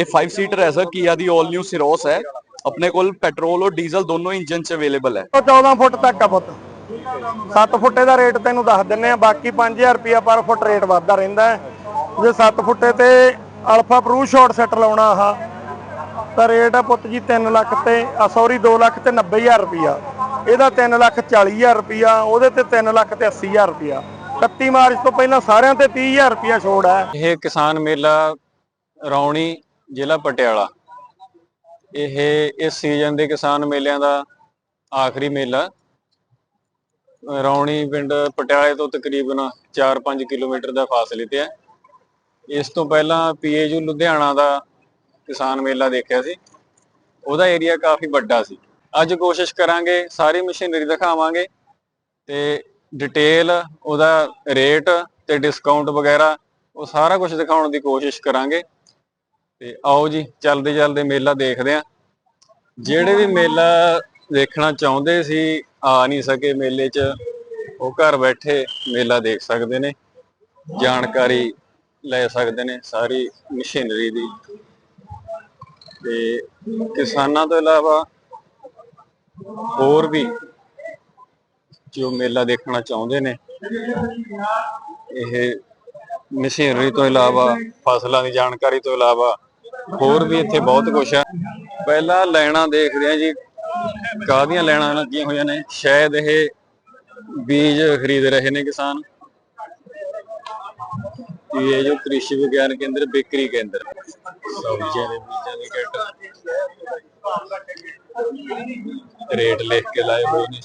ਇਹ 5 ਸੀਟਰ ਹੈ ਸਰ ਕੀਆ ਦੀ 올 ਨਿਊ ਸਿਰੋਸ ਹੈ। ਆਪਣੇ ਕੋਲ ਪੈਟਰੋਲ ਔਰ ਡੀਜ਼ਲ ਦੋਨੋਂ ਇੰਜਨ 'ਚ ਅਵੇਲੇਬਲ ਹੈ। ਉਹ 14 ਫੁੱਟ ਤੱਕ ਆ ਪੁੱਤ। 7 ਫੁੱਟੇ ਦਾ ਰੇਟ ਤੈਨੂੰ ਦੱਸ ਦਿੰਨੇ ਆ ਬਾਕੀ 5000 ਰੁਪਿਆ ਪਰ ਫੁੱਟ ਰੇਟ ਵੱਧਦਾ ਰਹਿੰਦਾ ਹੈ। ਜੇ 7 ਫੁੱਟੇ ਤੇ ਅਲਫਾ ਪ੍ਰੂ ਸ਼ਾਟ ਸੈੱਟ ਲਾਉਣਾ ਆਹ ਤਾਂ ਰੇਟ ਆ ਪੁੱਤ ਜੀ 3 ਲੱਖ ਤੇ ਆ ਸੌਰੀ 2 ਲੱਖ ਤੇ 90000 ਰੁਪਿਆ ਇਹਦਾ 3 ਲੱਖ 40000 ਰੁਪਿਆ ਉਹਦੇ ਤੇ 3 ਲੱਖ ਤੇ 80000 ਰੁਪਿਆ 31 ਮਾਰਚ ਤੋਂ ਪਹਿਲਾਂ ਸਾਰਿਆਂ ਤੇ 30000 ਰੁਪਿਆ ਛੋੜ ਹੈ। ਇਹ ਕਿਸਾਨ ਮੇਲਾ ਰੌਣੀ ਜ਼ਿਲ੍ਹਾ ਪਟਿਆਲਾ। ਇਹ, ਇਸ ਸੀਜ਼ਨ ਦੇ ਕਿਸਾਨ ਮੇਲਿਆਂ ਦਾ ਆਖਰੀ ਮੇਲਾ। ਰੌਣੀ ਪਿੰਡ ਪਟਿਆਲੇ ਤੋਂ ਤਕਰੀਬਨ 4-5 ਕਿਲੋਮੀਟਰ ਦਾ ਫਾਸਲੇ ਤੇ ਹੈ। ਇਸ ਤੋਂ ਪਹਿਲਾਂ ਪੀਏਯੂ ਲੁਧਿਆਣਾ ਦਾ ਕਿਸਾਨ ਮੇਲਾ ਦੇਖਿਆ ਸੀ। ਉਹਦਾ ਏਰੀਆ ਕਾਫੀ ਵੱਡਾ ਸੀ। ਅੱਜ ਕੋਸ਼ਿਸ਼ ਕਰਾਂਗੇ, ਸਾਰੀ ਮਸ਼ੀਨਰੀ ਦਿਖਾਵਾਂਗੇ ਤੇ ਡਿਟੇਲ ਉਹਦਾ ਰੇਟ ਤੇ ਡਿਸਕਾਊਂਟ ਵਗੈਰਾ, ਉਹ ਸਾਰਾ ਕੁਝ ਦਿਖਾਉਣ ਦੀ ਕੋਸ਼ਿਸ਼ ਕਰਾਂਗੇ। ਤੇ ਆਓ ਜੀ, ਚੱਲਦੇ ਚੱਲਦੇ ਮੇਲਾ ਦੇਖਦੇ ਆਂ ਜਿਹੜੇ ਵੀ ਮੇਲਾ ਦੇਖਣਾ ਚਾਹੁੰਦੇ ਸੀ, ਆ ਨਹੀਂ ਸਕੇ ਮੇਲੇ 'ਚ, ਉਹ ਘਰ ਬੈਠੇ ਮੇਲਾ ਦੇਖ ਸਕਦੇ ਨੇ। ਜਾਣਕਾਰੀ ਲੈ ਸਕਦੇ ਨੇ ਸਾਰੀ ਮਸ਼ੀਨਰੀ ਦੀ। ਤੇ ਕਿਸਾਨਾਂ ਤੋਂ ਇਲਾਵਾ ਹੋਰ ਵੀ ਜੋ ਮੇਲਾ ਦੇਖਣਾ ਚਾਹੁੰਦੇ ਨੇ, ਇਹ ਮਸ਼ੀਨਰੀ ਤੋਂ ਇਲਾਵਾ, ਫਸਲਾਂ ਦੀ ਜਾਣਕਾਰੀ ਤੋਂ ਇਲਾਵਾ ਹੋਰ ਵੀ ਇੱਥੇ ਬਹੁਤ ਕੁਝ ਆ। ਪਹਿਲਾਂ ਲੈਣਾ ਦੇਖਦੇ ਆ ਜੀ ਕਾਹਦੀਆਂ ਲੈਣਾ ਲੱਗੀਆਂ ਹੋਈਆਂ ਨੇ। ਸ਼ਾਇਦ ਇਹ ਬੀਜ ਖਰੀਦ ਰਹੇ ਨੇ ਕਿਸਾਨ। ਇਹ ਜੋ ਕ੍ਰਿਸ਼ੀ ਵਿਗਿਆਨ ਕੇਂਦਰ ਬਿਕਰੀ ਕੇਂਦਰ। ਸਬਜ਼ੀਆਂ ਦੇ ਬੀਜਾਂ ਦੇ ਕਿੱਟ ਰੇਟ ਲਿਖ ਕੇ ਲਾਏ ਹੋਏ ਨੇ।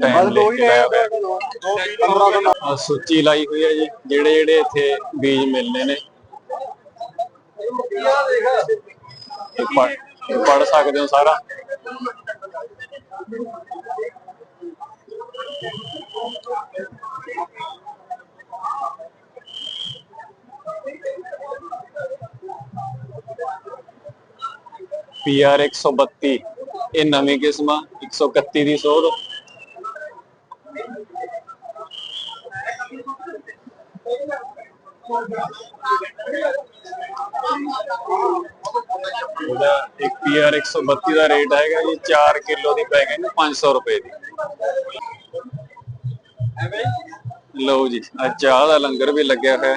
ਟਾਈਮ ਲਿਖ ਕੇ ਲਾਇਆ ਹੋਇਆ। ਸੂਚੀ ਲਾਈ ਹੋਈ ਹੈ ਜੀ ਜਿਹੜੇ ਜਿਹੜੇ ਇੱਥੇ ਬੀਜ ਮਿਲਨੇ ਨੇ। ਪੜ ਸਕਦੇ ਹੋ ਸਾਰਾ? PR 132 ਇਹ ਨਵੀਂ ਕਿਸਮ ਆ 131 ਦੀ ਸੋਧ ਉਹਦਾ ਇੱਕ PR 132 ਦਾ ਰੇਟ ਹੈਗਾ ਜੀ 4 ਕਿਲੋ ਦੀ ਪੈ ਗਈ 500 ਰੁਪਏ ਦੀ। ਲਓ ਜੀ ਆ ਚਾਹ ਦਾ ਲੰਗਰ ਵੀ ਲੱਗਿਆ ਹੋਇਆ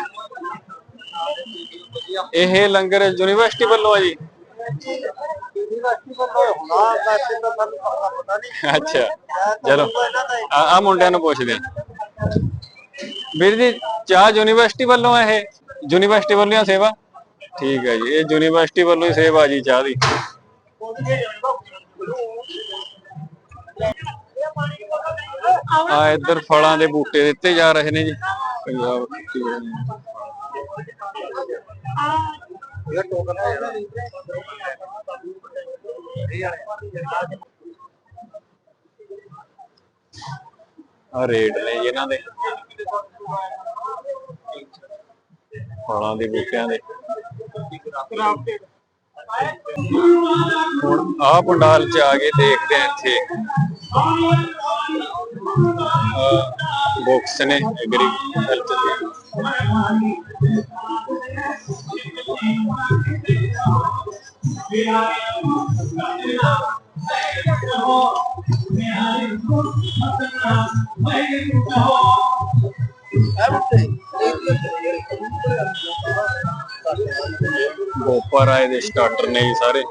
ਇਹ ਲੰਗਰ ਯੂਨੀਵਰਸਿਟੀ ਵੱਲੋਂ ਆ ਜੀ। ਅੱਛਾ, ਚਲੋ। ਆ ਮੁੰਡਿਆਂ ਨੂੰ ਪੁੱਛਦੇ ਵੀਰ ਜੀ, ਚਾਹ ਯੂਨੀਵਰਸਿਟੀ ਵੱਲੋਂ ਆ ਇਹ? ਯੂਨੀਵਰਸਿਟੀ ਵੱਲੋਂ ਆ ਸੇਵਾ? ਠੀਕ ਹੈ ਜੀ, ਇਹ ਯੂਨੀਵਰਸਿਟੀ ਵੱਲੋਂ ਹੀ ਸੇਵਾ ਜੀ, ਚਾਹ ਦੀ। ਆ ਇੱਧਰ ਫਲਾਂ ਦੇ ਬੂਟੇ ਦਿੱਤੇ ਜਾ ਰਹੇ ਨੇ ਜੀ। ਪੰਜਾਬ ਆ ਰੇਟ ਨੇ ਜੀ ਇਹਨਾਂ ਦੇ। ਫਲਾਂ ਦੇ ਬੂਟਿਆਂ ਦੇ। ਹੁਣ ਆ ਪੰਡਾਲ ਚ ਆ ਕੇ ਦੇਖਦੇ ਆ ਇੱਥੇ। ਬੁక్స్ ਨੇ ਐਗਰੀਕਲਚਰ ਗੋਪਰ ਆਏ ਦੇ ਸਟਾਰਟਰ ਨੇ ਜੀ ਸਾਰੇ।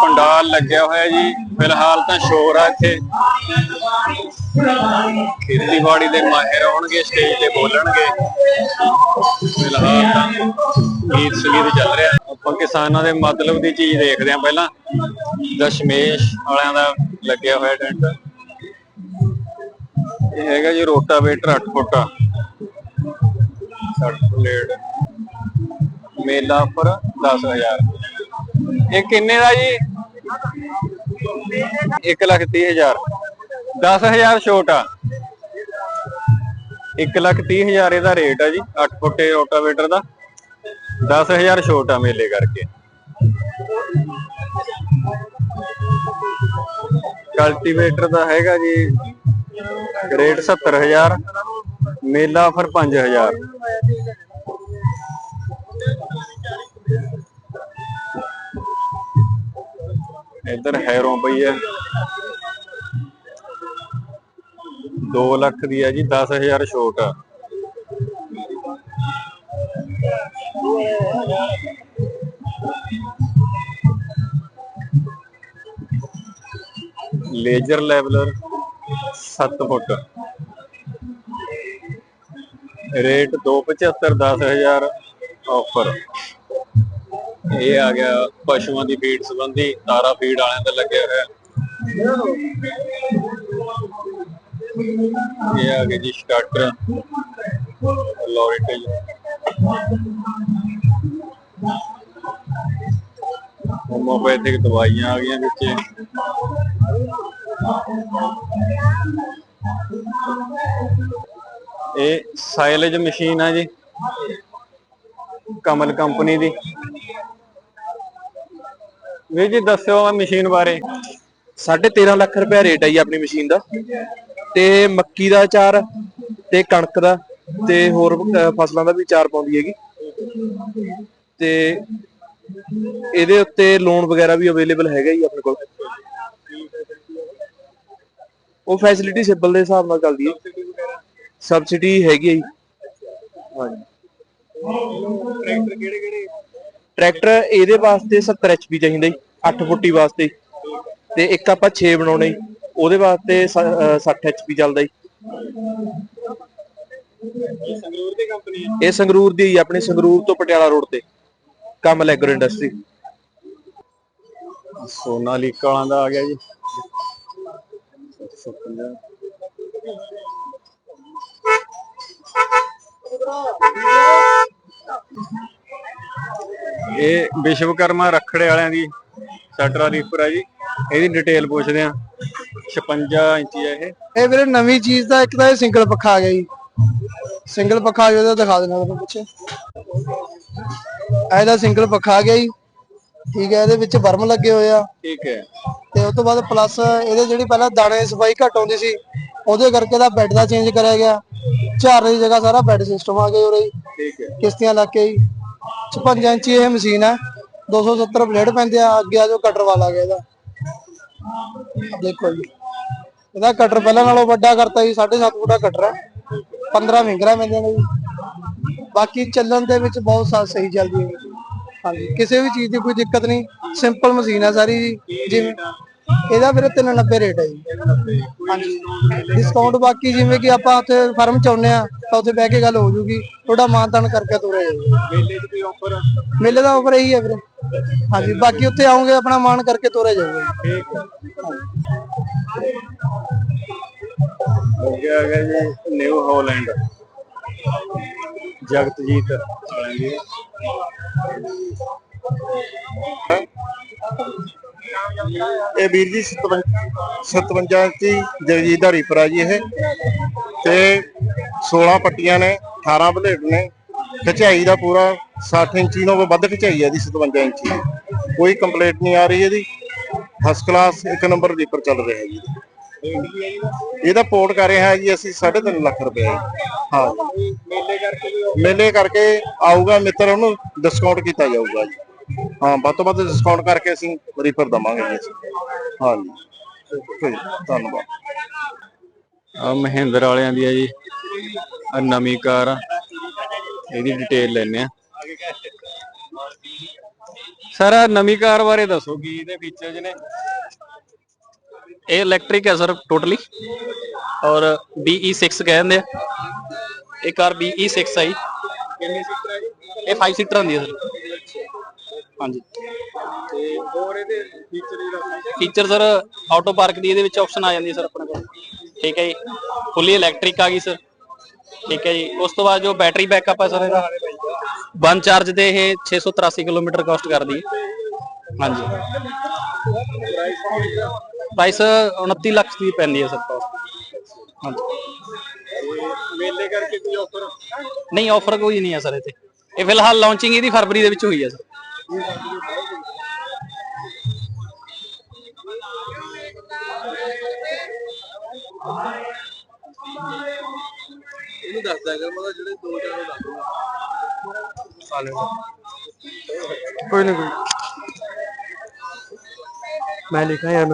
ਪੰਡਾਲ ਲੱਗਿਆ ਹੋਇਆ ਜੀ। ਫਿਲਹਾਲ ਤਾਂ ਸ਼ੋਰ ਆ ਇੱਥੇ। ਖੇਤੀਬਾੜੀ ਦੇ ਮਾਹਿਰ ਆਉਣਗੇ ਸਟੇਜ ਤੇ ਬੋਲਣਗੇ। ਫਿਲਹਾਲ ਤਾਂ ਗੀਤ ਸੰਗੀਤ ਚੱਲ ਰਿਹਾ। ਆਪਾਂ ਕਿਸਾਨਾਂ ਦੇ ਮਤਲਬ ਦੀ ਚੀਜ਼ ਦੇਖਦੇ ਆਂ ਪਹਿਲਾਂ। ਦਸ਼ਮੇਸ਼ ਵਾਲਿਆਂ ਦਾ ਲੱਗਿਆ ਹੋਇਆ ਟੈਂਟ। ਇਹ ਹੈਗਾ ਜੀ ਰੋਟਾਵੇਟਰ 8 ਫੁੱਟਾ। 60 ਪਲੇਟ ਮੇਲਾ ਪਰ 10000 ਇਹ ਕਿੰਨੇ ਦਾ ਜੀ? 1 ਲੱਖ 30 ਹਜ਼ਾਰ। 10000 ਛੋਟਾ। 1 ਲੱਖ 30 ਹਜ਼ਾਰ ਇਹਦਾ ਰੇਟ ਆ ਜੀ 8 ਫੁੱਟੇ ਰੋਟਾਵੇਟਰ ਦਾ। 10000 ਛੋਟਾ ਮੇਲੇ ਕਰਕੇ। ਕਲਟੀਵੇਟਰ ਦਾ ਹੈਗਾ ਜੀ ਰੇਟ 70000 ਮੇਲਾ ਆਫਰ 5000 ਇੱਧਰ ਹੈਰੋਂ ਪਈ ਹੈ 2 ਲੱਖ ਦੀ ਹੈ ਜੀ 10000 ਛੋਟ ਆ ਲੇਜ਼ਰ ਲੈਵਲਰ 7 ਫੁੱਟ। ਰੇਟ 275 10000 ਆਫਰ ਇਹ ਆ ਗਿਆ ਪਸ਼ੂਆਂ ਦੀ ਫੀਡ ਸੰਬੰਧੀ, ਤਾਰਾ ਫੀਡ ਵਾਲਿਆਂ ਦਾ ਲੱਗਿਆ ਹੋਇਆ। ਇਹ ਆ ਗਿਆ ਜੀ ਸਟਾਰਟਰ ਲੋਰਿਟੇਜ ਹੋਮੋਪੈਥਿਕ ਦਵਾਈਆਂ ਆ ਗਈਆਂ ਵਿੱਚ। ਇਹ ਸਾਇਲੇਜ ਮਸ਼ੀਨ ਆ ਜੀ। ਕਮਲ ਕੰਪਨੀ ਦੀ। ਵੀਰ ਜੀ, ਦੱਸਿਓ ਮਸ਼ੀਨ ਬਾਰੇ। 13.5 ਲੱਖ ਰੁਪਏ ਰੇਟ ਹੈ ਜੀ ਆਪਣੀ ਮਸ਼ੀਨ ਦਾ। ਤੇ ਮੱਕੀ ਦਾ ਚਾਰ ਤੇ ਕਣਕ ਦਾ ਤੇ ਹੋਰ ਫਸਲਾਂ ਦਾ ਵੀ ਚਾਰ ਪਾਉਂਦੀ ਹੈਗੀ। ਤੇ ਇਹਦੇ ਉੱਤੇ ਲੋਨ ਵਗੈਰਾ ਵੀ ਅਵੇਲੇਬਲ ਹੈਗਾ ਜੀ ਆਪਣੇ ਕੋਲ। ਉਹ ਫੈਸਿਲਿਟੀ ਸਿਬਲ ਦੇ ਹਿਸਾਬ ਨਾਲ ਚੱਲਦੀ ਹੈ। ਸਬਸਿਡੀ ਹੈਗੀ ਹੈ ਜੀ। ਹਾਂਜੀ। ਟਰੈਕਟਰ ਕਿਹੜੇ ਕਿਹੜੇ ਟਰੈਕਟਰ ਇਹਦੇ ਵਾਸਤੇ 70 ਐਚਪੀ ਚਾਹੀਦਾ ਜੀ 8 ਫੁੱਟੀ ਵਾਸਤੇ। ਤੇ ਇੱਕ ਆਪਾਂ 6 ਬਣਾਉਣੇ ਜੀ, ਉਹਦੇ ਵਾਸਤੇ ਸ- ਅਹ 60 ਐਚਪੀ ਚੱਲਦਾ ਜੀ। ਸੰਗਰੂਰ ਦੀ ਕੰਪਨੀ ਇਹ ਸੰਗਰੂਰ ਦੀ ਹੀ ਆਪਣੇ ਸੰਗਰੂਰ ਤੋਂ ਪਟਿਆਲਾ ਰੋਡ ਤੇ। ਕਮਲ ਐਗਰੋ ਇੰਡਸਟਰੀ ਸੋਨਾਲੀਕਾ ਵਾਲਾ ਦਾ ਆ ਗਿਆ ਜੀ। 750 ਇਹ ਵਿਸ਼ਵਕਰਮਾ ਰਖੜੇ ਵਾਲਿਆਂ ਦੀ ਸਟਰਾ ਰੀਪਰ ਆ ਜੀ। ਇਹਦੀ ਡਿਟੇਲ ਪੁੱਛਦੇ ਆ 56 ਇੰਚੀ ਆ ਇਹ। ਇਹ ਵੀਰੇ ਨਵੀਂ ਚੀਜ਼ ਦਾ ਇੱਕ ਤਾਂ ਇਹ ਸਿੰਗਲ ਪੱਖਾ ਆ ਗਿਆ ਜੀ। ਸਿੰਗਲ ਪੱਖਾ ਆ ਗਿਆ ਦਿਖਾ ਦੇਣਾ ਤੁਹਾਨੂੰ ਪਿੱਛੇ। ਇਹਦਾ ਸਿੰਗਲ ਪੱਖਾ ਆ ਗਿਆ ਜੀ। ਠੀਕ ਹੈ ਇਹਦੇ ਵਿੱਚ ਵਰਮ ਲੱਗੇ ਹੋਏ ਆ। ਠੀਕ ਹੈ। ਤੇ ਉਸ ਤੋਂ ਬਾਅਦ ਪਲੱਸ ਇਹਦੇ ਜਿਹੜੀ ਪਹਿਲਾਂ ਦਾਣੇ ਦੀ ਸਫ਼ਾਈ ਘੱਟ ਆਉਂਦੀ ਸੀ ਉਹਦੇ ਕਰਕੇ ਦਾ ਬੈੱਡ ਦਾ ਚੇਂਜ ਕਰਿਆ ਗਿਆ। ਝਾੜਨੇ ਦੀ ਜਗ੍ਹਾ ਸਾਰਾ ਬੈੱਡ ਸਿਸਟਮ ਆ ਗਿਆ ਉਰੇ ਠੀਕ ਹੈ। ਕਿਸ਼ਤੀਆਂ ਲਾ ਕੇ ਜੀ 56 ਇੰਚੀ ਇਹ ਮਸ਼ੀਨ ਹੈ। 270 ਬਲੇਡ ਪੈਂਦੇ ਆ। ਅੱਗੇ ਆ ਜੋ ਕਟਰ ਵਾਲਾ ਗਿਆ ਇਹਦਾ। ਦੇਖੋ ਜੀ। ਇਹਦਾ ਕਟਰ ਪਹਿਲਾਂ ਨਾਲੋਂ ਵੱਡਾ ਕਰਤਾ ਜੀ 7.5 ਫੁੱਟ ਦਾ ਕਟਰ ਹੈ। 15 ਫਿੰਗਰਾਂ ਪੈਂਦੀਆਂ ਨੇ ਜੀ। ਬਾਕੀ ਚੱਲਣ ਦੇ ਵਿੱਚ ਬਹੁਤ ਸਹੀ ਚੱਲਦੀ ਹੈ। ਹਾਂਜੀ ਕਿਸੇ ਵੀ ਚੀਜ਼ ਦੀ ਕੋਈ ਦਿੱਕਤ ਨਹੀਂ। ਸਿੰਪਲ ਮਸ਼ੀਨ ਹੈ ਸਾਰੀ ਜੀ। ਜਿਵੇਂ ਇਹਦਾ ਵੀਰੇ 390 ਰੇਟ ਹੈ ਜੀ। ਹਾਂਜੀ। ਡਿਸਕਾਊਂਟ ਬਾਕੀ ਜਿਵੇਂ ਕਿ ਆਪਾਂ ਉੱਥੇ ਫਰਮ ਚ ਆਉਂਦੇ ਆ ਤਾਂ ਉੱਥੇ ਬਹਿ ਕੇ ਗੱਲ ਹੋ ਜੂਗੀ। ਥੋੜਾ ਮਾਨਤਾਨ ਕਰਕੇ ਤੁਰੇ ਮੇਲੇ 'ਚ ਕੋਈ ਆਫਰ ਮੇਲੇ ਦਾ ਆਫਰ ਇਹੀ ਹੈ ਵੀਰੇ। ਹਾਂਜੀ ਬਾਕੀ ਉੱਥੇ ਆਉਂਗੇ ਆਪਣਾ ਮਾਨ ਕਰਕੇ ਤੁਰੇ ਜਾਓਗੇ ਅੱਗੇ ਆ। ਗਿਆ ਜੀ ਨਿਊ ਹਾਲੈਂਡ ਜਗਤਜੀਤ। ਇਹ ਵੀਰ ਜੀ 57 ਇੰਚੀ ਜਗਜੀਤ ਦਾ ਰੀਪਰ ਆ ਜੀ ਇਹ। ਤੇ 16 ਪੱਟੀਆਂ ਨੇ 18 ਬਲੇਡ ਨੇ। ਖਚਾਈ ਦਾ ਪੂਰਾ 60 ਇੰਚੀ ਨੂੰ ਵੱਧ ਖਿਚਾਈ ਹੈ ਦੀ 57 ਇੰਚੀ ਕੋਈ ਕੰਪਲੇਂਟ ਨਹੀਂ ਆ ਰਹੀ ਇਹਦੀ। ਫਸਟ ਕਲਾਸ ਇੱਕ ਨੰਬਰ ਰੀਪਰ ਚੱਲ ਰਿਹਾ ਜੀ। ਇਹਦਾ ਪੋਰਟ ਕਰ ਰਿਹਾ ਜੀ, ਅਸੀਂ 3.5 ਲੱਖ ਰੁਪਏ। ਹਾਂ। ਮੇਲੇ ਕਰਕੇ ਮੇਲੇ ਕਰਕੇ ਆਊਗਾ ਮਿੱਤਰ, ਉਹਨੂੰ ਡਿਸਕਾਊਂਟ ਕੀਤਾ ਜਾਊਗਾ ਜੀ। ਹਾਂ, ਵੱਧ ਤੋਂ ਵੱਧ ਡਿਸਕਾਊਂਟ ਕਰਕੇ ਅਸੀਂ ਰੀਫਰ ਦਵਾਂਗੇ ਜੀ ਹਾਂ ਜੀ। ਧੰਨਵਾਦ। ਆ ਮਹਿੰਦਰ ਵਾਲਿਆਂ ਦੀ ਆ ਜੀ। ਆ ਨਵੀਂ ਕਾਰ ਆ। ਇਹਦੀ ਡਿਟੇਲ ਲੈਣੇ ਆ। ਸਰ, ਆਹ ਨਵੀਂ ਕਾਰ ਬਾਰੇ ਦੱਸੋ, ਕੀ ਇਹਦੇ ਫੀਚਰਸ ਨੇ? ਇਹ ਇਲੈਕਟ੍ਰਿਕ ਹੈ ਸਰ ਟੋਟਲੀ ਔਰ BE6 ਕਹਿੰਦੇ ਆ। ਇਹ ਕਾਰ BE6 ਆਈ। ਕਿੰਨੀ ਸੀਟਰ ਜੀ ਇਹ? 5 ਸੀਟਰ ਹੁੰਦੀ ਹੈ ਸਰ ਹਾਂਜੀ। ਤੇ ਹੋਰ ਇਹਦੇ ਫੀਚਰ ਜਿਹੜਾ ਫੀਚਰ ਸਰ ਆਟੋ ਪਾਰਕ ਦੀ ਇਹਦੇ ਵਿੱਚ ਆਪਸ਼ਨ ਆ ਜਾਂਦੀ ਹੈ ਸਰ ਆਪਣੇ ਕੋਲ। ਠੀਕ ਹੈ ਜੀ। ਫੁੱਲੀ ਇਲੈਕਟ੍ਰਿਕ ਆ ਗਈ ਸਰ ਠੀਕ ਹੈ ਜੀ। ਉਸ ਤੋਂ ਬਾਅਦ ਜੋ ਬੈਟਰੀ ਬੈਕਅਪ ਹੈ ਸਰ ਇਹਦਾ। ਵਨ ਚਾਰਜ ਦੇ ਇਹ 683 ਕਿਲੋਮੀਟਰ ਕਾਸਟ ਕਰਦੀ ਹੈ। ਹਾਂਜੀ। ਪ੍ਰਾਈਸ 29 ਲੱਖ ਦੀ ਪੈਂਦੀ ਹੈ ਸਰ ਹਾਂਜੀ। ਮੇਲੇ ਕਰਕੇ ਕੋਈ ਆਫਰ ਨਹੀਂ ਆਫਰ ਕੋਈ ਨਹੀਂ ਹੈ ਸਰ ਇੱਥੇ। ਇਹ ਫਿਲਹਾਲ ਲਾਂਚਿੰਗ ਇਹਦੀ ਫਰਵਰੀ ਦੇ ਵਿੱਚ ਹੋਈ ਹੈ ਸਰ। ਦੱਸ ਦਿਆ ਕਰ ਮਤਲਬ ਜਿਹੜੇ ਦੋ ਚਾਰ ਉਹ ਦੱਸ ਦੂੰਗਾ ਕੋਈ ਨਹੀਂ ਕੋਈ। ਮੈਂ ਲਿਖਾਂ ਯਾਰ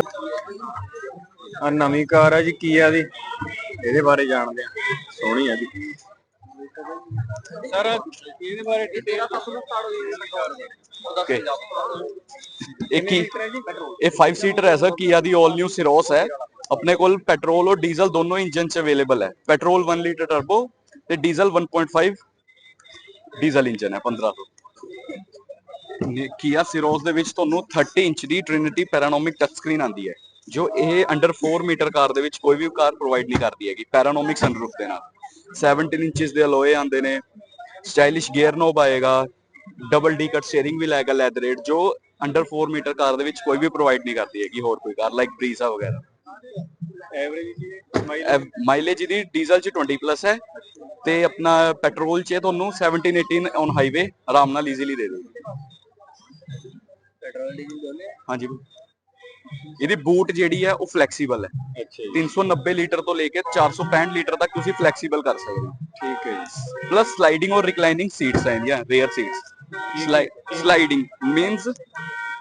ਆ ਨਵੀਂ ਕਾਰ ਆ ਜੀ ਕੀਆ ਦੀ ਇਹਦੇ ਬਾਰੇ ਜਾਣਦੇ ਆ ਸੋਹਣੀ ਆ ਜੀ। ਸਰ ਇਹਦੇ ਬਾਰੇ ਆਪਣੇ ਕੋਲ ਪੈਟਰੋਲ ਔਰ ਡੀਜ਼ਲ ਦੋਨੋ ਇੰਜਨ ਚ ਅਵੇਲੇਬਲ ਹੈ। ਪੈਟਰੋਲ 1 ਲੀਟਰ ਟਰਬੋ ਤੇ ਡੀਜ਼ਲ 1.5 ਡੀਜ਼ਲ ਇੰਜਨ ਹੈ 1500 ਕੀਆ ਸਿਰੋਸ ਦੇ ਵਿੱਚ ਤੁਹਾਨੂੰ 30 ਇੰਚ ਦੀ ਟ੍ਰਿਨਿਟੀ ਪੈਰਾਨੋਮਿਕ ਟੱਚ ਸਕਰੀਨ ਆਂਦੀ ਹੈ। ਜੋ ਇਹ ਅੰਡਰ 4 ਮੀਟਰ ਕਾਰ ਦੇ ਵਿੱਚ ਕੋਈ ਵੀ ਕਾਰ ਪ੍ਰੋਵਾਈਡ ਨਹੀਂ ਕਰਦੀ ਹੈਗੀ ਪੈਰਾਨੋਮਿਕ ਸਨਰੂਫ ਦੇ ਨਾਲ। 17 ਇੰਚਸ ਦੇ ਅਲੋਏ ਆਂਦੇ ਨੇ ਸਟਾਈਲਿਸ਼ ਗੇਅਰ ਨੋਬ ਆਏਗਾ ਡਬਲ ਡੀ ਕੱਟ ਸਟੀਅਰਿੰਗ ਵੀ ਲਾਏਗਾ ਲੈਦਰ ਰੇਟ ਜੋ ਅੰਡਰ 4 ਮੀਟਰ ਕਾਰ ਦੇ ਵਿੱਚ ਕੋਈ ਵੀ ਪ੍ਰੋਵਾਈਡ ਨਹੀਂ ਕਰਦੀ ਹੈਗੀ ਹੋਰ ਕੋਈ ਕਾਰ ਲਾਈਕ ਬਰੀਜ਼ਾ ਵਗੈਰਾ। ਐਵਰੇਜ ਮਾਈਲੇਜ ਦੀ ਡੀਜ਼ਲ ਚ 20 ਪਲੱਸ ਹੈ ਤੇ ਆਪਣਾ ਪੈਟਰੋਲ ਚ ਤੁਹਾਨੂੰ 17 18 ਔਨ ਹਾਈਵੇ ਆਰਾਮ ਨਾਲ ਈਜ਼ੀਲੀ ਦੇ ਦੇਗੀ ਪੈਟਰੋਲ ਡੀਜ਼ਲ ਦੋਨੇ? ਹਾਂਜੀ ਇਹਦੀ ਬੂਟ ਜਿਹੜੀ ਹੈ ਉਹ ਫਲੈਕਸੀਬਲ ਹੈ। ਅੱਛਾ ਜੀ। 390 ਲੀਟਰ ਤੋਂ ਲੈ ਕੇ 465 ਲੀਟਰ ਤੱਕ ਤੁਸੀਂ ਫਲੈਕਸੀਬਲ ਕਰ ਸਕਦੇ ਹੋ। ਠੀਕ ਹੈ ਜੀ। ਪਲੱਸ ਸਲਾਈਡਿੰਗ ਔਰ ਰਿਕਲਾਈਨਿੰਗ ਸੀਟਸ ਹੈ ਇਹਦੀਆਂ ਰੇਅਰ ਸੀਟਸ ਸਲਾਈਡਿੰਗ ਮੀਨਸ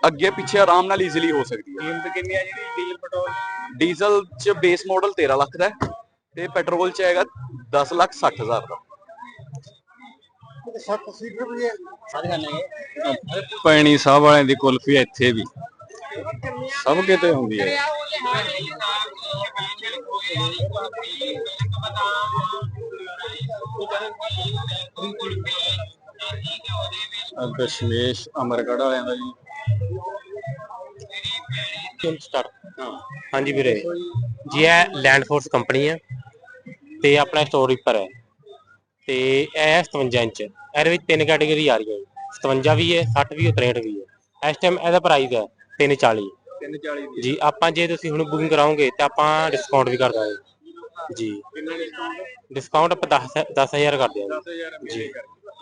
ਅੱਗੇ ਪਿੱਛੇ ਆਰਾਮ ਨਾਲ ਈਜ਼ੀਲੀ ਹੋ ਸਕਦੀ ਹੈ। ਕੀਮਤ ਕਿੰਨੀ ਆ ਜਿਹੜੀ ਡੀਜ਼ਲ ਪੈਟਰੋਲ? ਡੀਜ਼ਲ ਚ ਬੇਸ ਮਾਡਲ 13 ਲੱਖ ਦਾ ਹੈ ਤੇ ਪੈਟਰੋਲ ਚ ਹੈਗਾ 10 ਲੱਖ 60 ਹਜ਼ਾਰ ਦਾ। ਪੈਣੀ ਸਾਹਿਬ ਵਾਲਿਆਂ ਦੀ ਕੁਲਫੀ ਇੱਥੇ ਵੀ। ਸਭ ਕਿਤੇ ਹੁੰਦੀ ਹੈ। ਦਸ਼ਮੇਸ਼ ਅਮਰਗੜ੍ਹ ਵਾਲਿਆਂ ਦਾ ਜੀ। ਹਾਂਜੀ ਵੀਰੇ। ਜੀ, ਇਹ ਲੈਂਡ ਫੋਰਸ ਕੰਪਨੀ ਹੈ ਤੇ ਆਪਣਾ ਸਟੋਰ ਉੱਪਰ ਹੈ ਤੇ ਇਹ ਹੈ 57 ਇੰਚ। ਇਹਦੇ ਵਿੱਚ ਤਿੰਨ ਕੈਟਾਗਰੀ ਆ ਰਹੀਆਂ ਜੀ। 57 ਵੀ ਹੈ 60 ਵੀ ਹੈ 63 ਵੀ ਹੈ। ਇਸ ਟਾਈਮ ਇਹਦਾ ਪ੍ਰਾਈਸ ਹੈ 340 340 ਦੀ। ਜੀ ਆਪਾਂ ਜੇ ਤੁਸੀਂ ਹੁਣ ਬੁਕਿੰਗ ਕਰਾਓਗੇ ਤਾਂ ਆਪਾਂ ਡਿਸਕਾਊਂਟ ਵੀ ਕਰ ਦਾਂਗੇ। ਜੀ। ਕਿੰਨਾ ਡਿਸਕਾਊਂਟ ਡਿਸਕਾਊਂਟ ਆਪਾਂ 10 10000 ਕਰ ਦਿਆਂਗੇ। 10000 ਜੀ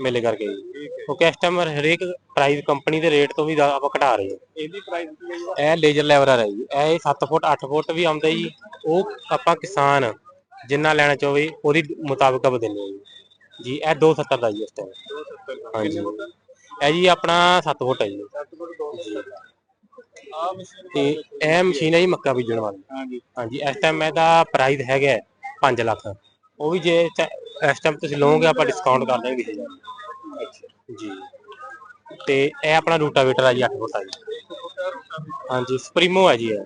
ਮੇਲੇ ਕਰਕੇ ਜੀ। ਇਸ ਟਾਈਮ ਹਰੇਕ ਪ੍ਰਾਈਸ ਕੰਪਨੀ ਦੇ ਰੇਟ ਤੋਂ ਵੀ ਆਪਾਂ ਘਟਾ ਰਹੇ ਹਾਂ। ਇਹਦੀ ਪ੍ਰਾਈਸ ਕੀ ਹੈ? ਇਹ ਲੇਜ਼ਰ ਲੈਵਲਰ ਹੈ ਜੀ। ਇਹ 7 ਫੁੱਟ 8 ਫੁੱਟ ਵੀ ਆਉਂਦਾ ਜੀ। ਉਹ ਆਪਾਂ ਕਿਸਾਨ ਜਿੰਨਾ ਲੈਣਾ ਚਾਹਵੇ ਉਹਦੀ ਮੁਤਾਬਕ ਆਪਾਂ ਦਿੰਦੇ ਹਾਂ ਜੀ। ਜੀ ਇਹ 270 ਦਾ ਜੀ ਇਸ ਟਾਈਮ ਹਾਂਜੀ। ਇਹ ਜੀ ਆਪਣਾ 7 ਫੁੱਟ ਹੈ ਜੀ। ਆ ਮਸ਼ੀਨ ਤੇ ਇਹ ਮਸ਼ੀਨ ਹੈ ਜੀ ਮੱਕਾ ਬੀਜਣ ਵਾਲੀ। ਹਾਂਜੀ। ਹਾਂਜੀ ਇਸ ਟਾਈਮ ਇਹਦਾ ਪ੍ਰਾਈਸ ਹੈਗਾ ਹੈ 5 ਲੱਖ। ਉਹ ਵੀ ਜੇ ਇਸ ਟਾਈਮ ਤੁਸੀਂ ਲਓਗੇ ਆਪਾਂ ਡਿਸਕਾਊਂਟ ਕਰ ਦਾਂਗੇ 20000 ਜੀ। ਤੇ ਇਹ ਆਪਣਾ ਰੂਟਾਵੇਟਰ ਹੈ ਜੀ 8 ਫੁੱਟ ਆ ਜੀ। ਹਾਂਜੀ ਸਪਰੀਮੋ ਹੈ ਜੀ ਇਹ।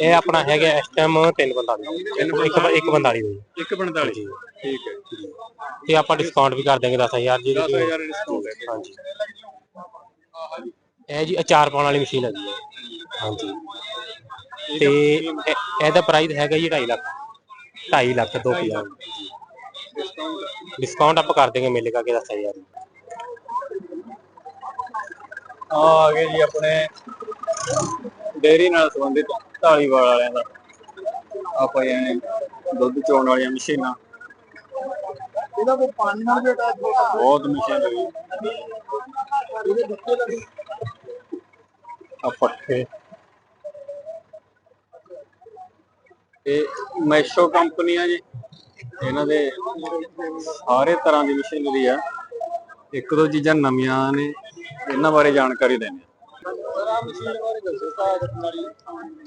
ਇਹ ਆਪਣਾ ਹੈਗਾ ਇਸ ਟਾਈਮ 345 ਇੱਕ ਇੱਕ 45 ਹੋਈ। 145 ਜੀ ਠੀਕ ਹੈ। ਤੇ ਆਪਾਂ ਡਿਸਕਾਊਂਟ ਵੀ ਕਰ ਦਾਂਗੇ 10000 ਜੀ 10000 ਡਿਸਕਾਊਂਟ ਹਾਂਜੀ। ਇਹ ਜੀ ਅਚਾਰ ਪਾਉਣ ਵਾਲੀ ਮਸ਼ੀਨ ਹੈ। ਹਾਂਜੀ। ਤੇ ਇਹ- ਇਹਦਾ ਪ੍ਰਾਈਸ ਹੈਗਾ ਜੀ 2.5 ਲੱਖ। 2.5 ਲੱਖ 2000 ਡਿਸਕਾਊਂਟ ਆਪਾਂ ਕਰ ਦੇਂਗੇ ਮੇਲੇ ਕਰਕੇ 10000 ਆ ਆ ਗਏ ਜੀ ਆਪਣੇ ਡੇਅਰੀ ਨਾਲ ਸੰਬੰਧਿਤ ਢਾਲੀਵਾਲ ਵਾਲਿਆਂ ਦਾ। ਆਪਾਂ ਇਹ ਦੁੱਧ ਚੋਣ ਵਾਲੀਆਂ ਮਸ਼ੀਨਾਂ। ਇਹਦਾ ਕੋਈ ਪਾਣੀ ਨਾਲ ਵੀ ਅਟੈਚ ਹੋ ਸਕਦਾ? ਬਹੁਤ ਮਸ਼ੀਨ ਹੈ ਆ ਪੱਠੇ। ਇਹ ਮੈਸ਼ੋ ਕੰਪਨੀ ਆ ਜੀ। ਇਹਨਾਂ ਦੇ ਸਾਰੇ ਤਰ੍ਹਾਂ ਦੀ ਮਸ਼ੀਨਰੀ ਆ। ਇੱਕ ਦੋ ਚੀਜ਼ਾਂ ਨਵੀਆਂ ਨੇ। ਇਹਨਾਂ ਬਾਰੇ ਜਾਣਕਾਰੀ ਦੇਣੀ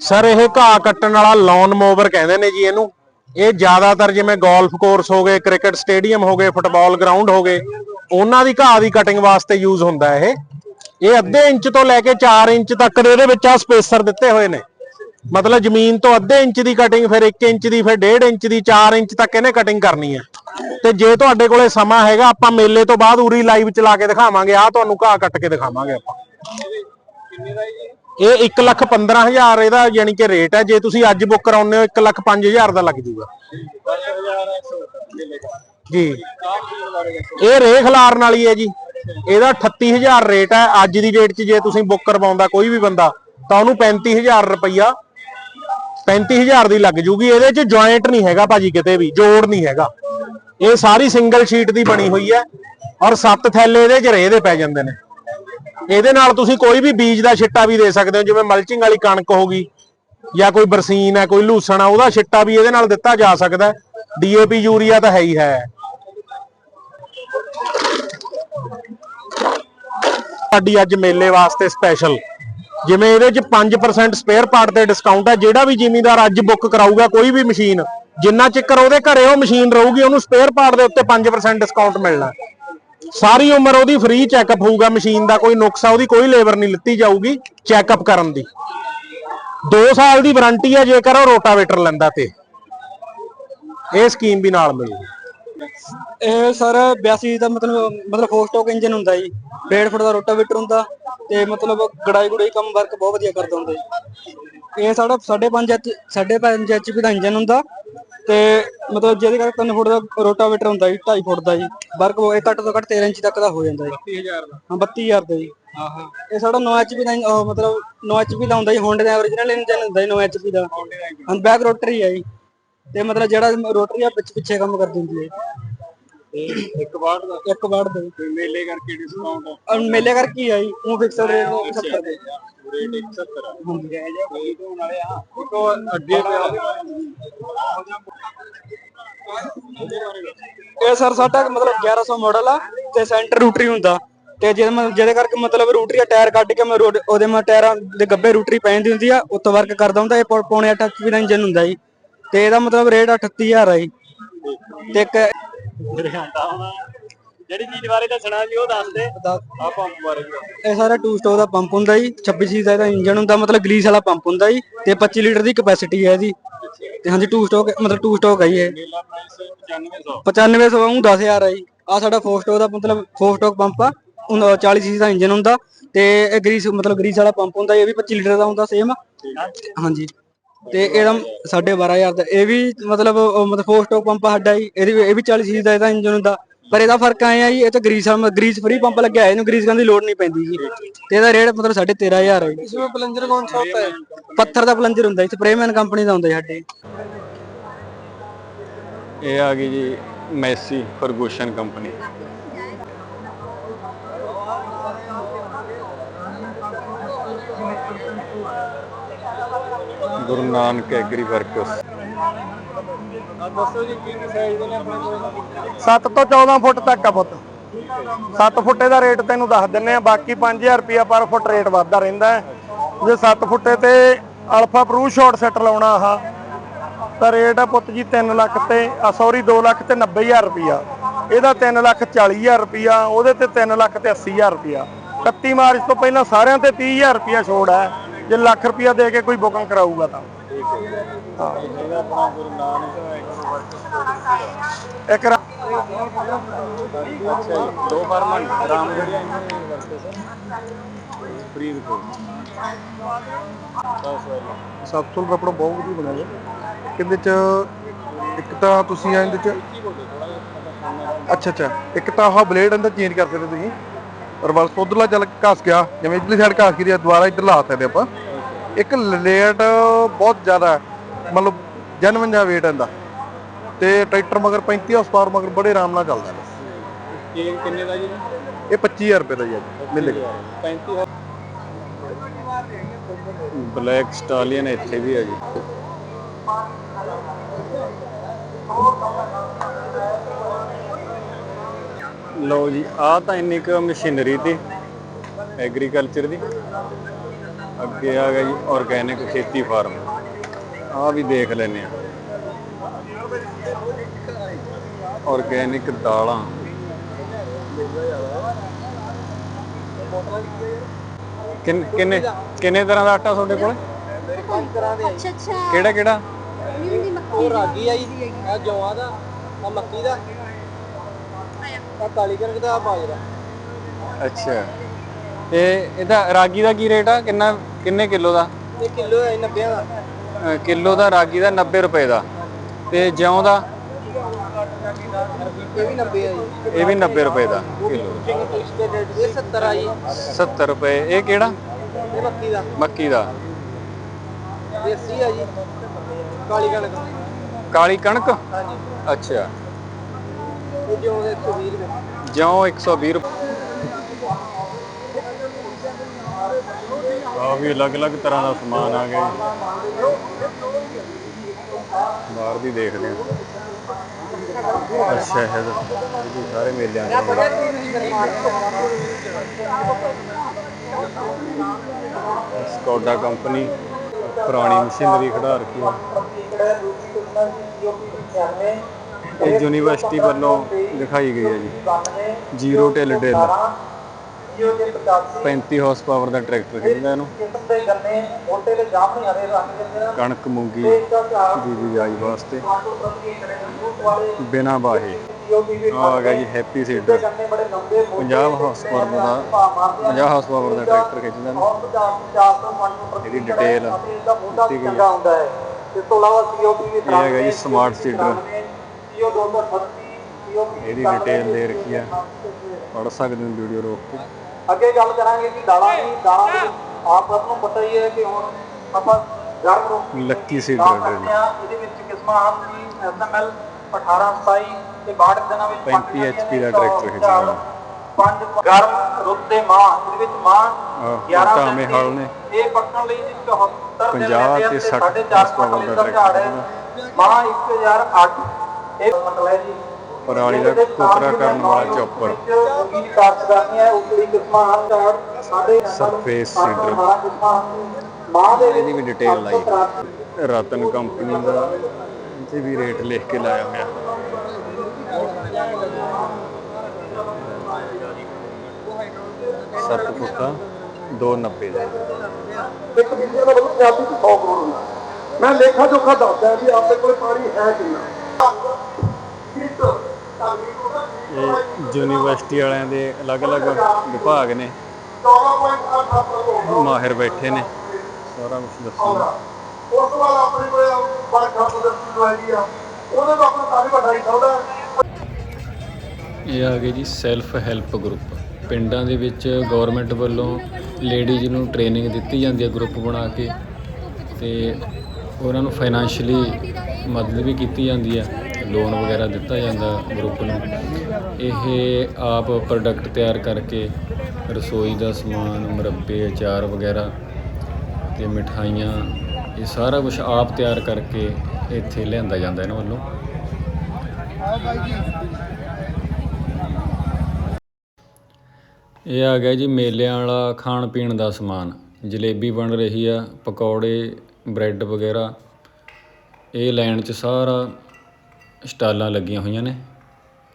ਸਰ ਇਹ ਘਾਹ ਕੱਟਣ ਵਾਲਾ ਲੌਨ ਮੋਵਰ ਕਹਿੰਦੇ ਨੇ ਜੀ ਇਹਨੂੰ। ਇਹ ਜ਼ਿਆਦਾਤਰ ਜਿਵੇਂ ਗੋਲਫ ਕੋਰਸ ਹੋ ਗਏ ਕ੍ਰਿਕਟ ਸਟੇਡੀਅਮ ਹੋ ਗਏ ਫੁੱਟਬਾਲ ਗਰਾਊਂਡ ਹੋ ਗਏ। ਉਹਨਾਂ ਦੀ ਘਾਹ ਦੀ ਕਟਿੰਗ ਵਾਸਤੇ ਯੂਜ਼ ਹੁੰਦਾ ਇਹ। ਇਹ ਅੱਧੇ ਇੰਚ ਤੋਂ ਲੈ ਕੇ 4 ਇੰਚ ਤੱਕ ਦੇ ਇਹਦੇ ਵਿੱਚ ਆ ਸਪੇਸਰ ਦਿੱਤੇ ਹੋਏ ਨੇ। ਮਤਲਬ ਜ਼ਮੀਨ ਤੋਂ ਅੱਧੇ ਇੰਚ ਦੀ ਕਟਿੰਗ ਫਿਰ 1 ਇੰਚ ਦੀ, ਫਿਰ 1.5 ਇੰਚ ਦੀ 4 ਇੰਚ ਤੱਕ ਇਹਨੇ ਕਟਿੰਗ ਕਰਨੀ ਹੈ। ਤੇ ਜੇ ਤੁਹਾਡੇ ਕੋਲੇ ਸਮਾਂ ਹੈਗਾ, ਆਪਾਂ ਮੇਲੇ ਤੋਂ ਬਾਅਦ ਉਰੀ ਲਾਈਵ ਚਲਾ ਕੇ ਦਿਖਾਵਾਂਗੇ ਆ ਤੁਹਾਨੂੰ ਘਾਹ ਕੱਟ ਕੇ ਦਿਖਾਵਾਂਗੇ ਆਪਾਂ। ਇਹ 1 ਲੱਖ 15000 ਇਹਦਾ ਯਾਨੀ ਕਿ ਰੇਟ ਹੈ। ਜੇ ਤੁਸੀਂ ਅੱਜ ਬੁੱਕ ਕਰਾਉਂਦੇ ਹੋ 1 ਲੱਖ 5000 ਦਾ ਲੱਗ ਜੂਗਾ। ਜੀ। ਇਹ ਰੇਹ ਖਲਾਰਨ ਵਾਲੀ ਹੈ ਜੀ। ਇਹਦਾ 38000 ਰੇਟ ਹੈ। ਅੱਜ ਦੀ ਡੇਟ 'ਚ ਜੇ ਤੁਸੀਂ ਬੁੱਕ ਕਰਵਾਉਂਦਾ ਕੋਈ ਵੀ ਬੰਦਾ, ਤਾਂ ਉਹਨੂੰ 35000 ਰੁਪਈਆ 35000 ਦੀ ਲੱਗ ਜੂਗੀ। ਇਹਦੇ 'ਚ ਜੁਆਇੰਟ ਨਹੀਂ ਹੈਗਾ ਭਾਜੀ ਕਿਤੇ ਵੀ, ਜੋੜ ਨਹੀਂ ਹੈਗਾ। ਇਹ ਸਾਰੀ ਸਿੰਗਲ ਸ਼ੀਟ ਦੀ ਬਣੀ ਹੋਈ ਹੈ ਔਰ ਸੱਤ ਥੈਲੇ ਇਹਦੇ 'ਚ ਰੇ ਦੇ ਪੈ ਜਾਂਦੇ ਨੇ। ਇਹਦੇ ਨਾਲ ਤੁਸੀਂ ਕੋਈ ਵੀ ਬੀਜ ਦਾ ਛਿੱਟਾ ਵੀ ਦੇ ਸਕਦੇ ਹੋ, ਜਿਵੇਂ ਮਲਚਿੰਗ ਵਾਲੀ ਕਣਕ ਹੋ ਗਈ ਜਾਂ ਕੋਈ ਬਰਸੀਨ ਹੈ, ਕੋਈ ਲੂਸਣ ਆ, ਉਹਦਾ ਛਿੱਟਾ ਵੀ ਇਹਦੇ ਨਾਲ ਦਿੱਤਾ ਜਾ ਸਕਦਾ ਡੀਏਪੀ ਯੂਰੀਆ ਤਾਂ ਹੈ ਹੀ ਹੈ। ਸਾਡੀ ਅੱਜ ਮੇਲੇ ਵਾਸਤੇ ਸਪੈਸ਼ਲ ਜਿਵੇਂ ਇਹਦੇ ਚ 5% ਸਪੇਅਰ ਪਾਰਟ ਤੇ ਡਿਸਕਾਊਂਟ ਹੈ ਜਿਹੜਾ ਵੀ ਜ਼ਿਮੀਂਦਾਰ ਅੱਜ ਬੁੱਕ ਕਰਾਊਗਾ, ਕੋਈ ਵੀ ਮਸ਼ੀਨ ਜਿੰਨਾ ਚਿਕਰ ਉਹਦੇ ਘਰੇ ਉਹ ਮਸ਼ੀਨ ਰਹੂਗੀ, ਉਹਨੂੰ ਸਪੇਅਰ ਪਾਰਟ ਦੇ ਉੱਤੇ 5% ਡਿਸਕਾਊਂਟ ਮਿਲਣਾ। ਸਾਰੀ ਉਮਰ ਉਹਦੀ ਫ੍ਰੀ ਚੈੱਕਅਪ ਹੋਊਗਾ ਮਸ਼ੀਨ ਦਾ ਕੋਈ ਨੁਕਸ ਆ, ਉਹਦੀ ਕੋਈ ਲੇਬਰ ਨਹੀਂ ਲਿੱਤੀ ਜਾਊਗੀ ਚੈੱਕਅਪ ਕਰਨ ਦੀ। 2 ਸਾਲ ਦੀ ਵਾਰੰਟੀ ਹੈ ਜੇਕਰ ਉਹ ਰੋਟਾਵੇਟਰ ਲੈਂਦਾ ਤੇ। ਇਹ ਸਕੀਮ ਵੀ ਨਾਲ ਮਿਲੂਗੀ। ਇਹ ਸਰ 82 ਦਾ ਮਤਲਬ ਮਤਲਬ ਫੋਰ ਸਟੋਕ ਇੰਜਨ ਹੁੰਦਾ ਜੀ। 1.5 ਫੁੱਟ ਦਾ ਰੋਟਾਵੇਟਰ ਹੁੰਦਾ ਤੇ ਮਤਲਬ ਗੜਾਈ ਗੁੜਾਈ ਕੰਮ ਵਰਕ ਬਹੁਤ ਵਧੀਆ ਕਰਦਾ ਹੁੰਦਾ ਜੀ। ਇਹ ਸਾਡਾ 5.5 ਐਚ 5.5 ਐਚਪੀ ਦਾ ਇੰਜਨ ਹੁੰਦਾ ਤੇ ਮਤਲਬ ਜਿਹਦੇ ਕਰਕੇ 3 ਫੁੱਟ ਦਾ ਰੋਟਾਵੇਟਰ ਹੁੰਦਾ ਜੀ 2.5 ਫੁੱਟ ਦਾ ਜੀ। ਵਰਕ ਇਹ ਘੱਟ ਤੋਂ ਘੱਟ 13 ਇੰਚ ਤੱਕ ਦਾ ਹੋ ਜਾਂਦਾ ਜੀ। 30000 ਦਾ। ਹਾਂ 32000 ਦਾ ਜੀ। ਇਹ ਸਾਡਾ 9 ਐਚਪੀ ਦਾ ਉਹ ਮਤਲਬ 9 ਐਚਪੀ ਦਾ ਹੁੰਦਾ ਜੀ। ਹੋਂਡੇ ਦਾ origignal ਇੰਜਨ ਹੁੰਦਾ ਜੀ 9 ਐਚਪੀ ਦਾ। ਹਾਂ ਬੈਕ ਰੋਟਰੀ ਹੈ ਜੀ। ਤੇ ਮਤਲਬ ਜਿਹੜਾ ਰੋਟਰੀ ਆ ਪਿੱਛੇ ਪਿੱਛੇ ਕੰਮ ਕਰ ਦਿੰਦੀ ਹੈ। ਇੱਕ ਵਾਟ ਦਾ ਇੱਕ ਵਾਰ ਦਾ। ਜੀ। ਤੇ ਮੇਲੇ ਕਰਕੇ ਡਿਸਕਾਊਂਟ ਔਰ ਮੇਲੇ ਕਰਕੇ ਹੀ ਆਈ। ਉਹ ਫਿਕਸ ਰੇਟ ਨੂੰ 70 ਦੇ। ਰੇਟ 170 ਹਾਂਜੀ। ਇਹ ਤੋਂ ਨਾਲੇ ਆ ਇੱਕ ਅੱਗੇ ਇਹ ਸਰ ਸਾਡਾ ਮਤਲਬ 1100 ਮਾਡਲ ਆ ਤੇ ਸੈਂਟਰ ਰੂਟਰੀ ਹੁੰਦਾ। ਤੇ ਜਿਹਦੇ ਜਿਹਦੇ ਕਰਕੇ ਮਤਲਬ ਰੂਟਰੀ ਆ ਟਾਇਰ ਕੱਢ ਕੇ ਮੈਂ ਰੋਡ- ਉਹਦੇ ਮੈਂ ਟਾਇਰਾਂ ਦੇ ਗੱਬੇ ਰੂਟਰੀ ਪੈਂਦੀ ਹੁੰਦੀ ਆ। ਉੱਤੋਂ ਵਰਕ ਕਰਦਾ ਹੁੰਦਾ। ਇਹ ਪੌਣੇ 8 ਐਚਪੀ ਦਾ ਇੰਜਨ ਹੁੰਦਾ ਜੀ। ਤੇ ਇਹਦਾ ਮਤਲਬ ਰੇਟ 38000 ਆ ਜੀ। ਤੇ ਇੱਕ ਜਿਹੜੀ ਚੀਜ਼ ਬਾਰੇ ਦੱਸਣਾ ਜੀ ਉਹ ਦੱਸ ਦੇ। ਆ ਪੰਪ ਬਾਰੇ ਵੀ ਦੱਸੋ। ਇਹ ਸਾਰਾ 2 ਸਟੋਕ ਦਾ ਪੰਪ ਹੁੰਦਾ ਜੀ 26 ਸੀ ਦਾ ਇਹਦਾ ਇੰਜਨ ਹੁੰਦਾ ਮਤਲਬ ਗਰੀਸ ਵਾਲਾ ਪੰਪ ਹੁੰਦਾ ਜੀ ਤੇ 25 ਲੀਟਰ ਦੀ ਕਪੈਸਿਟੀ ਹੈ ਇਹਦੀ। ਤੇ ਹਾਂਜੀ 2 ਸਟੋਕ ਮਤਲਬ 2 ਸਟੋਕ ਹੈ ਜੀ ਇਹ। ਮੇਲਾ ਪ੍ਰਾਈਸ 9500 9500 ਉਹ 10000 ਆ ਜੀ। ਆ ਸਾਡਾ 4 ਸਟੋਕ ਦਾ ਮਤਲਬ 4 ਸਟੋਕ ਪੰਪ ਆ ਉਹ 40 ਸੀ ਦਾ ਇੰਜਨ ਹੁੰਦਾ ਤੇ ਇਹ ਗਰੀਸ ਮਤਲਬ ਗਰੀਸ ਵਾਲਾ ਪੰਪ ਹੁੰਦਾ ਇਹ ਵੀ 25 ਲੀਟਰ ਦਾ ਹੁੰਦਾ ਸੇਮ ਹਾਂਜੀ। ਤੇ ਇਹਦਾ 12500 ਦਾ ਇਹ ਵੀ ਮਤਲਬ ਉਹ ਮਤਲਬ ਫੋਰ ਸਟੋਕ ਪੰਪ ਸਾਡਾ ਜੀ ਇਹਦੀ ਇਹ ਵੀ 40 ਸੀਸੀ ਦਾ ਇਹਦਾ ਇੰਜਨ ਹੁੰਦਾ। ਪਰ ਇਹਦਾ ਫ਼ਰਕ ਆਇਆ ਜੀ ਇਹ ਤਾਂ ਗਰੀਸ ਗਰੀਸ ਫ੍ਰੀ ਪੰਪ ਲੱਗਿਆ ਇਹਨੂੰ ਗਰੀਸ ਕਰਨ ਦੀ ਲੋੜ ਨਹੀਂ ਪੈਂਦੀ ਜੀ। ਤੇ ਇਹਦਾ ਰੇਟ ਮਤਲਬ 13500 ਹੈ ਜੀ। इसमें प्लंजर कौन सा होता है ਪੱਥਰ ਦਾ ਪਲੰਜਰ ਹੁੰਦਾ ਜੀ ਸਪਰੇਮੈਨ ਕੰਪਨੀ ਦਾ ਹੁੰਦਾ ਸਾਡੇ। ਇਹ ਆ ਗਈ ਜੀ Massey Ferguson company Guru Nanak agri works ਦੱਸੋ ਜੀ ਕੀ ਸਾਈਜ਼ ਦੇ ਨੇ ਆਪਣੇ ਕੋਲ 7 ਤੋਂ 14 ਫੁੱਟ ਤੱਕ ਆ ਪੁੱਤ। 7 ਫੁੱਟੇ ਦਾ ਰੇਟ ਤੈਨੂੰ ਦੱਸ ਦਿੰਨੇ ਆ ਬਾਕੀ 5000 ਰੁਪਿਆ ਪਰ ਫੁੱਟ ਰੇਟ ਵੱਧਦਾ ਰਹਿੰਦਾ ਹੈ। ਜੇ 7 ਫੁੱਟੇ ਤੇ ਅਲਫਾ ਪ੍ਰੂ ਸ਼ਾਰਟ ਸੈਟ ਲਾਉਣਾ ਆਹ, ਤਾਂ ਰੇਟ ਆ ਪੁੱਤ ਜੀ 3 ਲੱਖ ਤੇ, ਆ ਸੌਰੀ 2 ਲੱਖ ਤੇ 90000 ਰੁਪਿਆ ਇਹਦਾ 3 ਲੱਖ 40000 ਰੁਪਿਆ ਉਹਦੇ ਤੇ 3 ਲੱਖ ਤੇ 80000 ਰੁਪਿਆ 31 ਮਾਰਚ ਤੋਂ ਪਹਿਲਾਂ ਸਾਰਿਆਂ ਤੇ 30000 ਰੁਪਿਆ ਛੋੜ ਹੈ ਜੇ ਲੱਖ ਰੁਪਇਆ ਦੇ ਕੇ ਕੋਈ ਬੁਕਿੰਗ ਕਰਾਊਗਾ ਤਾਂ। ਆਪਣਾ ਇੱਕ ਰਾ- ਦੋ ਫਰਮਨ ਰਾਮਗੜੀਆ ਇੰਜੀਨੀਅਰਿੰਗ ਵਰਕਸ ਫਰੀਦਕੋਟ 10 ਵਾਲੀ ਸਬਸੋਲ ਰਪੜਾ ਬਹੁਤ ਵਧੀਆ ਬਣਿਆ ਹੈ ਇਹਦੇ ਚ ਇੱਕ ਤਾਂ ਤੁਸੀਂ ਇਹਦੇ ਚ ਅੱਛਾ ਅੱਛਾ। ਇੱਕ ਤਾਂ ਆਹ ਬਲੇਡ ਅੰਦਰ ਚੇਂਜ ਕਰ ਸਕਦੇ ਤੁਸੀਂ। ਰਿਵਰਸ ਉਧਰਲਾ ਚੱਲ ਘਸ ਗਿਆ ਜਿਵੇਂ ਇਧਰਲੀ ਸਾਈਡ ਘਸ ਗਈ ਆ, ਦੁਬਾਰਾ ਇੱਧਰ ਲਾ ਸਕਦੇ ਆਪਾਂ। ਇੱਕ ਲੇਟ ਬਹੁਤ ਜ਼ਿਆਦਾ ਮਤਲਬ ਜਨਮਨ ਜਾ weight ਇਹਦਾ। ਤੇ ਟਰੈਕਟਰ ਮਗਰ 35 ਹਾਰਸ ਪਾਵਰ ਮਗਰ ਬੜੇ ਆਰਾਮ ਨਾਲ ਚੱਲਦਾ ਹੈ ਇਹ ਕਿੰਨੇ ਦਾ ਜੀ? ਇਹ 25000 ਰੁਪਏ ਦਾ ਜੀ ਅੱਜ ਮਿਲੇ 35 ਬਲੈਕ ਸਟਾਲੀਅਨ ਇੱਥੇ ਵੀ ਹੈ ਜੀ। ਲਓ ਜੀ ਆ ਤਾਂ ਇੰਨੀ ਕੁ ਮਸ਼ੀਨਰੀ ਦੀ ਐਗਰੀਕਲਚਰ ਦੀ। ਅੱਗੇ ਆ ਗਿਆ ਜੀ ਆਰਗੈਨਿਕ ਖੇਤੀ ਫਾਰਮ ਆ ਵੀ ਦੇਖ ਲੈਨੇ ਆ। ਆਰਗੈਨਿਕ ਦਾਲਾਂ। ਕਿੰਨ- ਕਿੰਨੇ ਤਰ੍ਹਾਂ ਦਾ ਆਟਾ ਤੁਹਾਡੇ ਕੋਲ? ਅੱਛਾ ਅੱਛਾ ਕਿਹੜਾ ਕਿਹੜਾ ਮੱਕੀ ਰਾਗੀ ਆਈ ਦੀ ਆ ਜੌਆਂ ਦਾ ਆ ਮੱਕੀ ਦਾ। ਆ ਕਾਲੀ ਕਣਕ ਦਾ ਆ ਬਾਜਰਾ। ਅੱਛਾ। ਤੇ ਇਹਦਾ ਰਾਗੀ ਦਾ ਕੀ ਰੇਟ ਆ? ਕਿੰਨਾ ਕਿੰਨੇ ਕਿਲੋ ਦਾ? ਇਹ ਕਿਲੋ ਹੈ 90 ਦਾ। ਅ, ਕਿਲੋ ਦਾ ਰਾਗੀ ਦਾ 90 ਰੁਪਏ ਦਾ। ਤੇ ਜੌਂ ਦਾ? ਇਹ ਵੀ 90 ਆ ਜੀ। ਇਹ ਵੀ 90 ਰੁਪਏ ਦਾ ਕਿਲੋ। ਇਹ 70 ਆ ਜੀ। 70 ਰੁਪਏ। ਇਹ ਕਿਹੜਾ? ਇਹ ਮੱਕੀ ਦਾ। ਮੱਕੀ ਦਾ। ਇਹ 80 ਆ ਜੀ। ਕਾਲੀ ਕਣਕ। ਕਾਲੀ ਕਣਕ? ਹਾਂਜੀ। ਅੱਛਾ। ਇਹ ਜੋ 120 ਰੁਪਏ। ਜੌਂ 120 ਰੁਪਏ ਕਾਫੀ ਅਲੱਗ-ਅਲੱਗ ਤਰ੍ਹਾਂ ਦਾ ਸਮਾਨ ਆ ਗਿਆ ਬਾਹਰ ਦੀ ਦੇਖਦੇ ਹਾਂ। ਅੱਛਾ, ਇਹ ਜੀ ਸਾਰੇ ਮੇਲੇ ਦੇ ਸਕੋਡਾ ਕੰਪਨੀ, ਪੁਰਾਣੀ ਮਸ਼ੀਨਰੀ ਖੜਾ ਰੱਖੀ ਹੈ। ਇਹ ਯੂਨੀਵਰਸਿਟੀ ਵੱਲੋਂ ਦਿਖਾਈ ਗਈ ਹੈ ਜੀ। Zero till drill 35 horse power ਦਾ ਟਰੈਕਟਰ ਖਿੱਚਦਾ ਇਹਨੂੰ। ਕਣਕ ਮੂੰਗੀ ਦੀ ਬਿਜਾਈ ਵਾਸਤੇ। ਬਿਨਾ ਬਾਹੇ ਆ ਗਿਆ ਜੀ ਹੈਪੀ ਸੀਡਰ 50 ਹਾਰਸ ਪਾਵਰ ਦਾ 50 ਹਾਰਸ ਪਾਵਰ ਦਾ ਟਰੈਕਟਰ ਖਿੱਚਦਾ ਇਹਨੂੰ। ਇਹਦੀ ਡਿਟੇਲ ਦਿੱਤੀ ਗਈ ਹੈ। ਇਹ ਹੈਗਾ ਜੀ ਸਮਾਰਟ ਸੀਡਰ ਇਹਦੀ ਡਿਟੇਲ ਦੇ ਰੱਖੀ ਹੈ ਪੜ ਸਕਦੇ ਹੋ ਵੀਡੀਓ ਰੋਕ ਕੇ। ਅੱਗੇ ਗੱਲ ਕਰਾਂਗੇ ਕਿ ਦਾਲਾਂ ਦੀ ਦਾਲਾਂ ਦੇ ਆਪ ਸਭ ਨੂੰ ਪਤਾ ਹੀ ਹੈ ਕਿ ਹੁਣ ਆਪਾਂ ਗਰਮ ਰੋਟੀ ਲੱਕੀ ਡਰਿਲ ਕਰਦੇ ਹਾਂ ਇਹਦੇ ਵਿੱਚ ਕਿਸਮਾਂ ਹਨ ਜੀ ਐਸਐਮਐਲ 1827 ਤੇ 62 ਦਿਨਾਂ ਵਿੱਚ 35 HP ਦਾ ਟਰੈਕਟਰ ਹੈ। ਪੰਜ ਗਰਮ ਰੁੱਤ ਦੇ ਮਾਂ ਇਹਦੇ ਵਿੱਚ ਮਾਂ ਆਹ 11 ਟਾਵੇਂ ਹਲ ਨੇ। ਇਹ ਪੱਕਣ ਲਈ ਜੀ 74 ਦਿਨ 50 ਲੈਂਦੇ ਆ ਤੇ 60 ਸਾਢੇ ਚਾਰ horsepower ਕੁਇੰਟਲ ਦਾ। ਟਰੈਕਟਰ ਮਾਂ 1008 ਇਹ ਮਤਲਬ ਹੈ ਜੀ ਪਰਾਲੀ ਦਾ ਕੋਤਰਾ ਕਰਨ ਵਾਲਾ ਚੌਪਰ ਕੀ ਕਾਰਜ ਕਰਨੀ ਹੈ ਉਸ ਦੀ ਕਿਸਮਾਂ ਹਨ ਸਾਡੇ ਸਰਫੇਸ ਸੀਡਰ। ਮਾਂ ਦੇ ਇਹਦੀ ਵੀ ਡਿਟੇਲ ਲਾਈ। ਰਤਨ ਕੰਪਨੀ ਦਾ ਇਹ ਵੀ ਰੇਟ ਲਿਖ ਕੇ ਲਾਇਆ ਹੋਇਆ। ਸੱਤ ਫੁੱਟਾ 290 ਦਾ। ਇੱਕ ਦੂਜੇ ਦਾ ਮਤਲਬ ਪੰਜਾਬੀ ਚ 100 ਕਰੋੜ ਹੁੰਦਾ। ਮੈਂ ਲੇਖਾ ਜੋਖਾ ਦੱਸਦਾ ਵੀ ਆਪਣੇ ਕੋਲ ਪਾਣੀ ਹੈ ਕਿੰਨਾ। ਇਹ ਯੂਨੀਵਰਸਿਟੀ ਵਾਲਿਆਂ ਦੇ ਅਲੱਗ-ਅਲੱਗ ਵਿਭਾਗ ਨੇ। 14.8 ਕਰੋੜ ਮਾਹਿਰ ਬੈਠੇ ਨੇ। ਸਾਰਾ ਕੁਝ ਦੱਸਣਾ ਉਸ ਤੋਂ ਬਾਅਦ ਆਪਣੇ ਕੋਲ ਬੜਾ ਖਾਤਾ ਦਸਤੀ ਹੈਗੀ ਆ। ਉਹਦੇ ਤੋਂ ਆਪਣਾ ਕਾਫੀ ਵੱਡਾ ਹੀ ਸੌਦਾ ਇਹ ਆ ਗਏ ਜੀ ਸੈਲਫ ਹੈਲਪ ਗਰੁੱਪ। ਪਿੰਡਾਂ ਦੇ ਵਿੱਚ ਗਵਰਨਮੈਂਟ ਵੱਲੋਂ ਲੇਡੀਜ਼ ਨੂੰ ਟ੍ਰੇਨਿੰਗ ਦਿੱਤੀ ਜਾਂਦੀ ਹੈ ਗਰੁੱਪ ਬਣਾ ਕੇ। ਤੇ ਉਹਨਾਂ ਨੂੰ ਫਾਈਨੈਂਸ਼ੀਅਲੀ ਮਦਦ ਵੀ ਕੀਤੀ ਜਾਂਦੀ ਹੈ। ਲੋਨ ਵਗੈਰਾ ਦਿੱਤਾ ਜਾਂਦਾ ਗਰੁੱਪ ਨੂੰ। ਇਹ ਆਪ ਪ੍ਰੋਡਕਟ ਤਿਆਰ ਕਰਕੇ ਰਸੋਈ ਦਾ ਸਮਾਨ, ਮੁਰੱਬੇ, ਅਚਾਰ ਵਗੈਰਾ ਤੇ ਮਿਠਾਈਆਂ, ਇਹ ਸਾਰਾ ਕੁਝ ਆਪ ਤਿਆਰ ਕਰਕੇ ਇੱਥੇ ਲਿਆਂਦਾ ਜਾਂਦਾ ਇਹਨਾਂ ਵੱਲੋਂ। ਇਹ ਆ ਗਿਆ ਜੀ ਮੇਲਿਆਂ ਵਾਲਾ ਖਾਣ ਪੀਣ ਦਾ ਸਮਾਨ। ਜਲੇਬੀ ਬਣ ਰਹੀ ਆ, ਪਕੌੜੇ, ਬ੍ਰੈਡ ਵਗੈਰਾ। ਇਹ ਲਾਈਨ 'ਚ ਸਾਰਾ ਸਟਾਲਾਂ ਲੱਗੀਆਂ ਹੋਈਆਂ ਨੇ,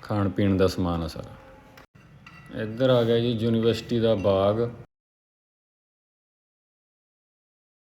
ਖਾਣ ਪੀਣ ਦਾ ਸਮਾਨ ਆ ਸਾਰਾ। ਇੱਧਰ ਆ ਗਿਆ ਜੀ ਯੂਨੀਵਰਸਿਟੀ ਦਾ ਬਾਗ।